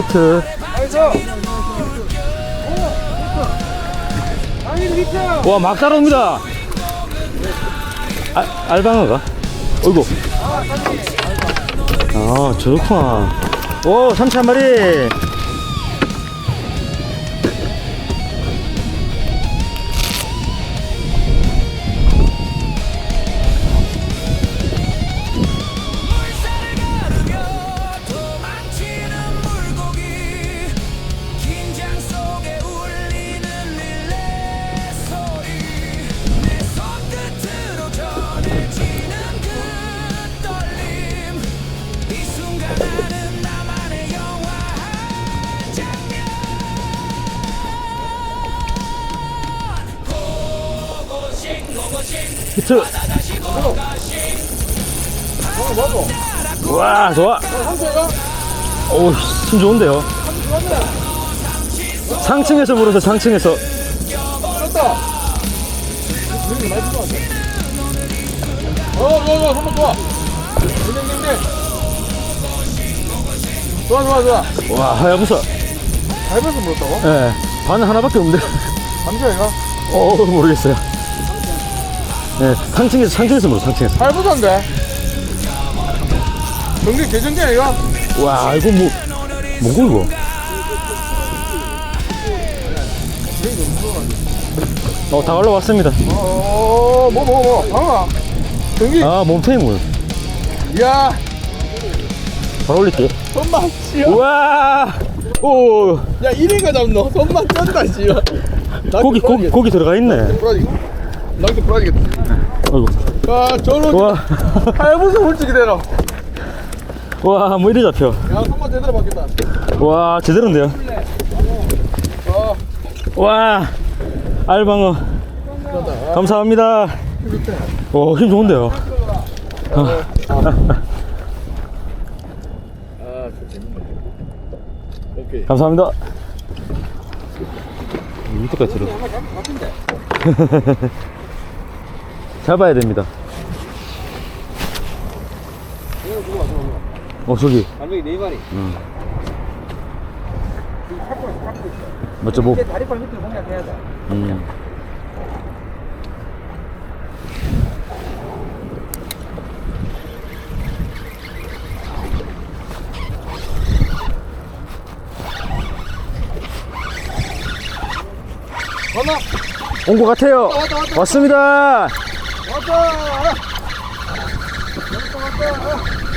히트. 와, 막 따라옵니다. 아, 알방어가? 어이구. 아, 좋구나. 오, 삼치 한 마리. 히트. 와, 좋아. 오, 힘 좋은데요. 상층에서 물어서 상층에서. 어, 좋아, 좋아, 한번 좋아. 좋아, 좋아, 좋아. 와, 하야부사. 밟아서 물었다고? 예, 반 하나밖에 없는데. 잠시만, 이거. 어, 모르겠어요. 예, 상층에서, 상층에서 물어, 상층에서. 밟아서인데. 경기 개정기야, 이거? 와, 이거 뭐, 뭐고, 이거? 어, 다 올라왔습니다. 어, 뭐, 뭐, 뭐. 방아. 경기. 아, 몸탱이물. 이야, 바로 올릴게. 손만 씨야. 우와! 오, 야, 이리가 잡노. 손만 쩐다, 씨야. 고기, 고기, 고기 들어가 있네. 낭도 부러지겠다. 아이고. 아, 저런. 와, 할부서 훌쩍이 되라. 와, 뭐 이리 잡혀. 야, 손만 제대로 받겠다. 와, 제대로인데요. 어, 와, 알방어. 감사합니다. 오, 힘 좋은데요. 아, 오케이. 감사합니다. 밑에까지 들어. 잡아야 됩니다. 어, 저기. 갈매기 네 마리. 맞죠, 뭐. 공략해야 돼. 음. 건너. 온 것 같아요. 왔다, 왔다. 왔습니다. 왔다.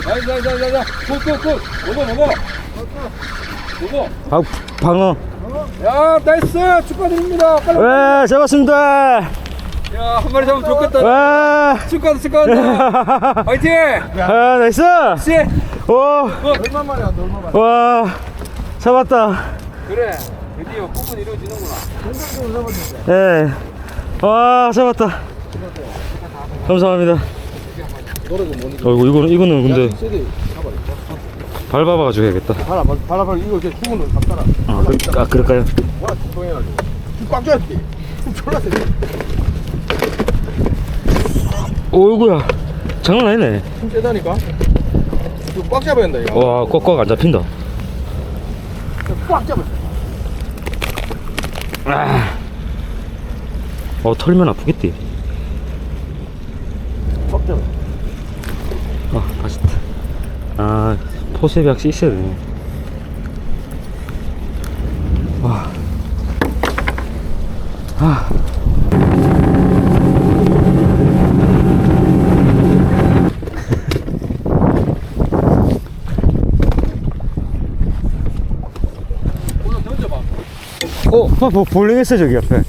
자, 자, 자, 자, 자. 굿, 굿, 굿. 먹어, 먹어. 먹어. 방, 방어. 야, 나이스. 축하드립니다. 빨리. 와, 잡았습니다. 야, 한 마리 잡으면 좋겠다. 와, 축하한다, 축하한다. 화이팅! 아, 나이스. 씨. 오, 얼마 만에 왔다, 얼마 만에. 와, 잡았다. 그래. 드디어 꿈은 이루어지는구나. 동작적으로 잡았는데. 예. 와, 잡았다. 감사합니다. 어이구, 이거는, 이거는 근데. 밟아봐가지고 해야겠다. 바라, 바라, 바라. 이거 이렇게 놈 잡잖아. 아, 그, 아 그럴까요? 뭐라 축동해가지고. 꽉 쥐었지. 졸라 세. 오이구야. 장난 아니네. 힘 세다니까. 이거 꽉 잡아야 된다, 이거. 와, 꽉꽉 안 잡힌다. 꽉 잡아. 아. 어, 털면 아프겠지. 꽉 잡아. 아, 아쉽다. 아, 확실히 있어야 되네. 와. 아. 오늘 던져봐. 어, 봐, 뭐, 볼링 했어, 저기 앞에.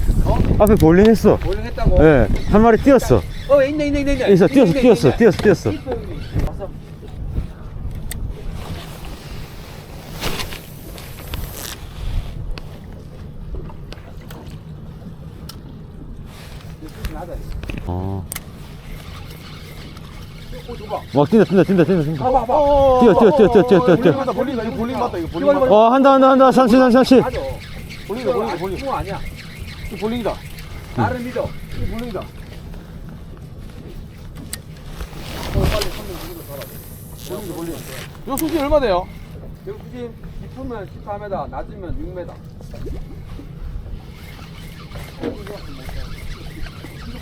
앞에 볼링 했어. 볼링 했다고? 예, 한 마리 뛰었어. 어, 있네, 있네, 있네. 있네. 있어, 뛰었어, 있네, 뛰었어, 있네. 뛰었어, 뛰었어. 왔어. 어. 와, 뛴다, 뛴다, 뛴다, 뛴다, 뛴다. 봐봐, 봐봐. 뛰어, 뛰어, 뛰어, 뛰어, 뛰어, 뛰어. 볼링 맞다, 볼링, 이거 볼링 맞다, 이거 볼링 맞다. 어, 한다, 한다, 한다. 상치, 상치, 상치. 볼링이다, 볼링이다, 볼링. 이거 아니야. 이거 볼링이다. 나를 믿어. 이거 볼링이다. 볼링이다, 볼링. 이거 수지 얼마 돼요? 여기 수심 깊으면 14m, 낮으면 6m.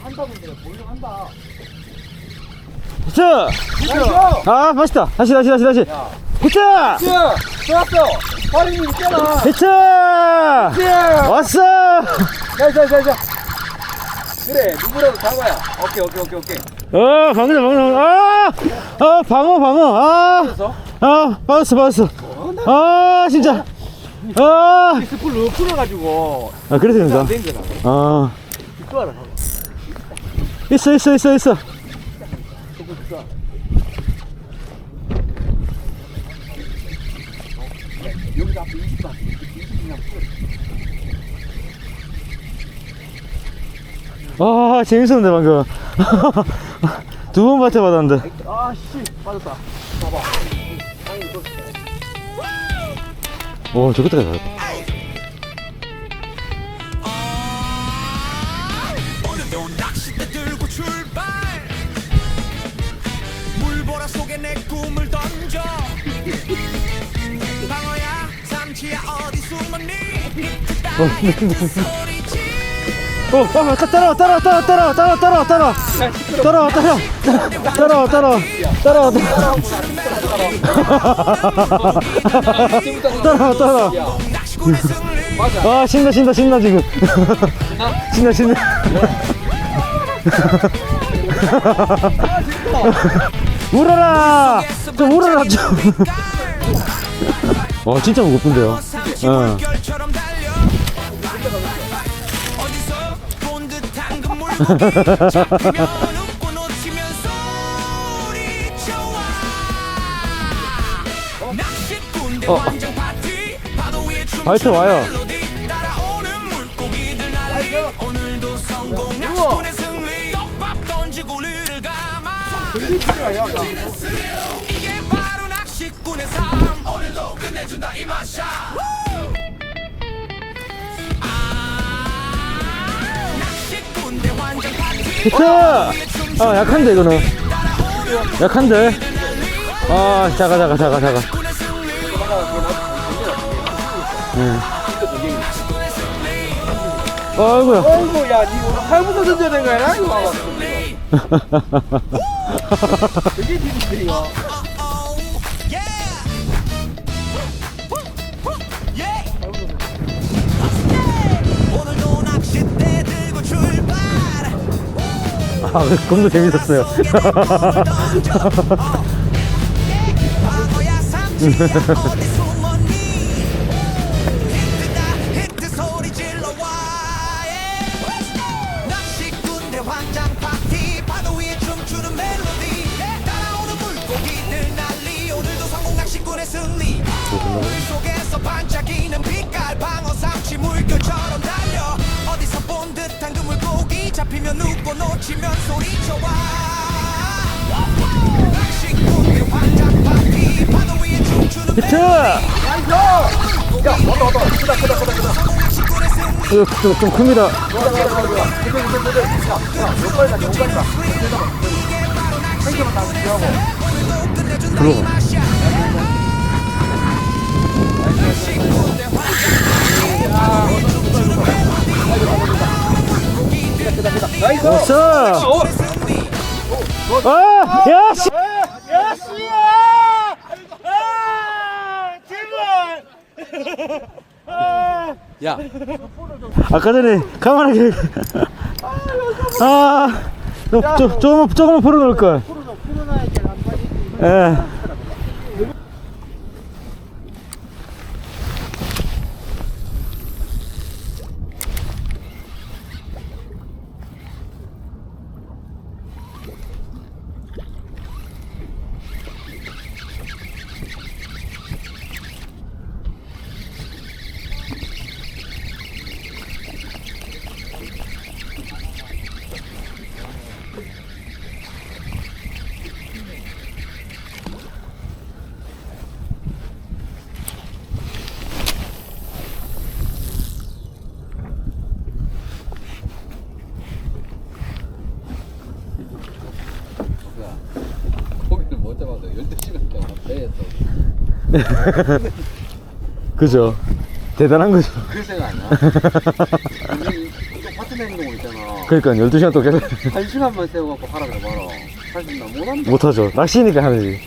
한다분들 보이긴 한다. 히트! 나이스! 아, 맛있다. 다시, 다시, 다시, 다시. 야, 히트! 쭉! 좋았어! 파리님 있잖아! 히트! 쭉! 왔어! 자, 자, 자, 자. 그래, 누구라도 잡아야. 오케이, 오케이, 오케이, 오케이. 어, 방금, 방금, 아! 아, 방어, 방어, 아! 그래서 아, 받았어, 받았어. 아, 진짜. 아! 스쿨 로 풀어가지고 아, 그래서? 안된 거라. 아. 있어, 있어, 있어, 있어. 여기다 앞에 20만, 20만 풀어. 아, 재밌었는데, 방금. 두번 밭에 받았는데. 아, 씨, 빠졌다. 봐봐. 오, 저 끝까지 받았다. 오늘도 낚싯대 들고 출발 물보라 속에 내 꿈을 던져 어, 어, 따라와, 따라와, 따라와, 따라와, 따라와. 따라와, 따라와, 따라와, 따라와, 따라와, 따라와, 따라와. 낚시꾼의 승리 아, 신나, 신나, 신나, 지금. 신나, 신나. 울어라! 좀 울어라, 좀. 와, 진짜 무겁던데요. 삼치 어. 춤추는 파이터 와요. 멜로 다이 맛이야 아, 낚시꾼 대환장 파티 히트! 아, 약한데, 이거는. 약한데. 아, 작아, 작아, 작아, 작아. 승리 아이고야. 어이구, 야, 니 오늘 할부터 던져야 되는 거야, 이거. 되게 디디들이야. 겁나 재밌었어요. 방 잡히면 웃고 놓치면 소리쳐와. 낚시꾼 대환장 파티 파도 위에 춤추는 히트! 낚시꾼의 승리. 이거 좀, 좀 큽니다. 들어가. 나이스! 아! 야, 씨! 야, 씨야! 아! 제발! 야, 아까 전에 가만하게. 아! 조금만, 조금만 풀어놓을 걸. 예. 그죠 대단한 거죠 안 나. 우리 또 파트 행동 있잖아. 그러니까 12시간 동안 계속 한 시간만 세워갖고 하라 그래봐라. 사실 나 못한다. 못하죠 낚시니까 하는지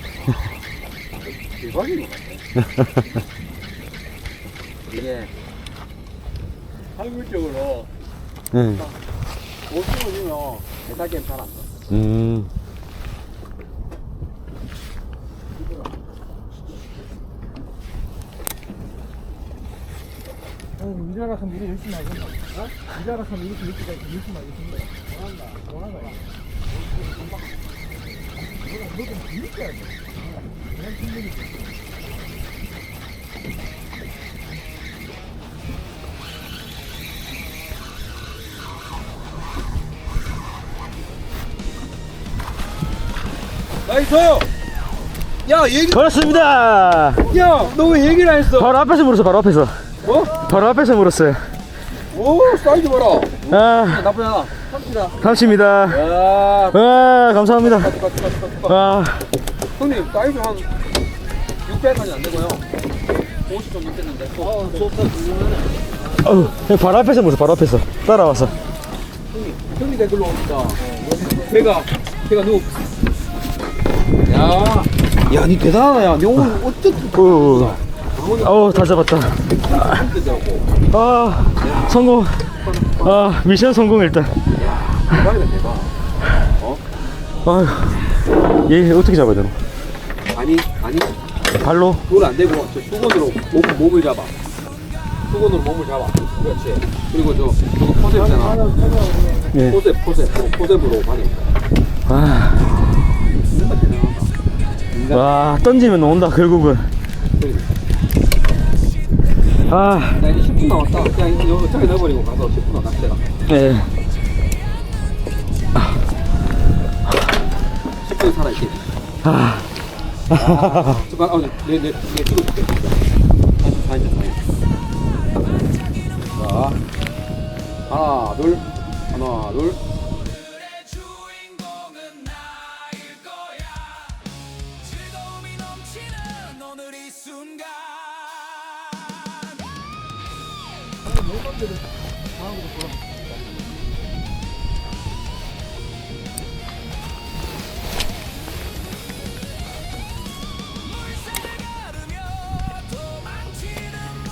대박인 것 같아. 이게 확률적으로 응. 50원이면 배달 게임 잘안 돼. 음. 일하라 하면 일 열심히 하겠다. 어? 일하라 하면 이렇게 열심히 하겠습니다. 원한다. 원한다. 너좀 재밌게 하지. 그냥 힘들이 나이스! 야, 얘기, 걸었습니다 야, 너 왜 얘기를 안 했어? 바로 앞에서 물었어 바로 앞에서 뭐? 바로 앞에서 물었어요 오, 사이즈 봐라. 아 나쁘지 않아. 삼치다. 감사합니다 야, 아 감사합니다 가지, 가지, 가지, 가지. 아 형님, 사이즈 한 600까지 안 되고요. 50 정도 됐는데. 어, 좋다. 어우, 그냥 바로 앞에서 물었어 바로 앞에서 따라와서 형님 댓글로 옵니다. 걔가, 걔가 누구? 야, 야, 니 대단하다, 야. 니 오늘 어쨌든 어우 어우 다 잡았다. 아 성공 아 미션 성공 일단 대박이다, 대박. 아휴 얘 어떻게 잡아야 되노 아니, 아니, 발로 그건 안 되고, 저 수건으로 몸, 몸을 잡아. 수건으로 몸을 잡아. 그렇지. 그리고 저, 저거 포셉 있잖아. 예. 포셉, 포셉. 저 포셉으로 반응. 아. 와 던지면 온다 결국은 아나 이제 10분 남았다. 그냥 이거 저기 넣어버리고 가서 10분 남았다. 예. 10분 살아있게. 아, 잠깐, 어, 내, 내, 내 찍어줄게. 다시, 다시, 다시. 자, 하나, 둘, 하나, 둘.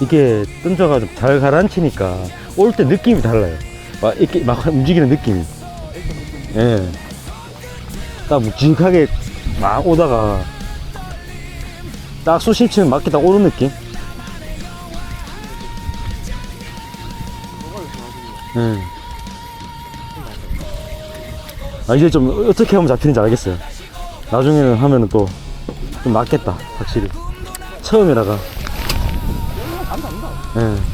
이게 던져가지고 잘 가라앉히니까 올 때 느낌이 달라요. 막 이렇게 막 움직이는 느낌이. 예. 딱 묵직하게 막 오다가 딱 수심 치면 맞게 딱 오는 느낌? 예. 아, 이제 좀 어떻게 하면 잡히는지 알겠어요. 나중에는 하면은 또 좀 낫겠다, 확실히. 처음이라가. 예.